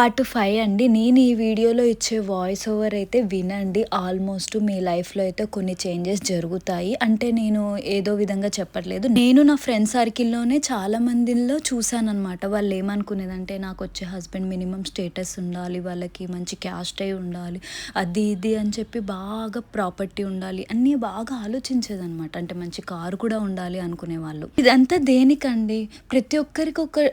Part five అండి. నేను ఈ వీడియోలో ఇచ్చే వాయిస్ ఓవర్ అయితే వినండి. ఆల్మోస్ట్ మీ లైఫ్లో అయితే కొన్ని చేంజెస్ జరుగుతాయి. అంటే నేను ఏదో విధంగా చెప్పట్లేదు. నేను నా ఫ్రెండ్ సర్కిల్లోనే చాలా మందిలో చూశానమాట వాళ్ళు ఏమనుకునేదంటే నాకు వచ్చే హస్బెండ్ మినిమం స్టేటస్ ఉండాలి వాళ్ళకి మంచి క్యాస్ట్ అయి ఉండాలి అది ఇది అని చెప్పి బాగా ప్రాపర్టీ ఉండాలి అన్నీ బాగా ఆలోచించేదనమాట అంటే మంచి కారు కూడా ఉండాలి అనుకునే వాళ్ళు ఇదంతా దేనికండి? ప్రతి ఒక్కరికి ఒక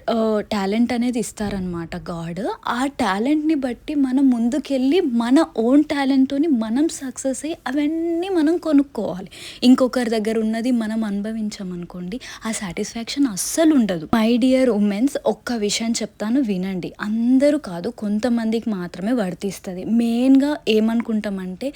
టాలెంట్ అనేది ఇస్తారనమాట గాడ్ ఆ టాలెంట్ని బట్టి మనం ముందుకెళ్ళి మన ఓన్ టాలెంట్తోని మనం సక్సెస్ అయ్యి అవన్నీ మనం కొనుక్కోవాలి. ఇంకొకరి దగ్గర ఉన్నది మనం అనుభవించామనుకోండి ఆ సాటిస్ఫాక్షన్ అస్సలు ఉండదు. మై డియర్ ఉమెన్స్ ఒక్క విషయం చెప్తాను వినండి. అందరూ కాదు కొంతమందికి మాత్రమే వర్తిస్తుంది. మెయిన్గా ఏమనుకుంటామంటే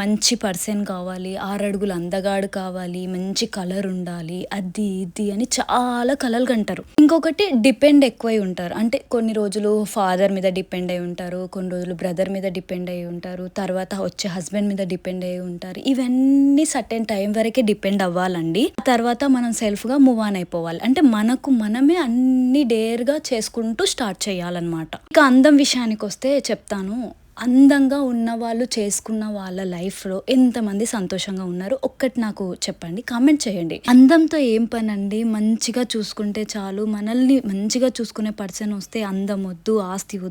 మంచి పర్సన్ కావాలి ఆరడుగులు అందగాడు కావాలి మంచి కలర్ ఉండాలి అది ఇది అని చాలా కలలు కంటారు. ఇంకొకటి డిపెండ్ ఎక్కువై ఉంటారు. అంటే కొన్ని రోజులు ఫాదర్ మీద డిపెండ్ అయి ఉంటారు కొన్ని రోజులు బ్రదర్ మీద డిపెండ్ అయి ఉంటారు తర్వాత వచ్చే హస్బెండ్ మీద డిపెండ్ అయి ఉంటారు. ఇవన్నీ సర్టెన్ టైం వరకే డిపెండ్ అవ్వాలండి. ఆ తర్వాత మనం సెల్ఫ్గా మూవ్ ఆన్ అయిపోవాలి. అంటే మనకు మనమే అన్ని డేర్గా చేసుకుంటూ స్టార్ట్ చేయాలన్నమాట. ఇక అందం విషయానికి వస్తే చెప్తాను. అందంగా ఉన్న వాళ్ళు చేసుకున్న వాళ్ళ లైఫ్లో ఎంతమంది సంతోషంగా ఉన్నారు ఒక్కటి నాకు చెప్పండి కామెంట్ చేయండి. అందంతో ఏం పని అండి మంచిగా చూసుకుంటే చాలు. మనల్ని మంచిగా చూసుకునే పర్సన్ వస్తే అందం వద్దు ఆస్తి వద్దు.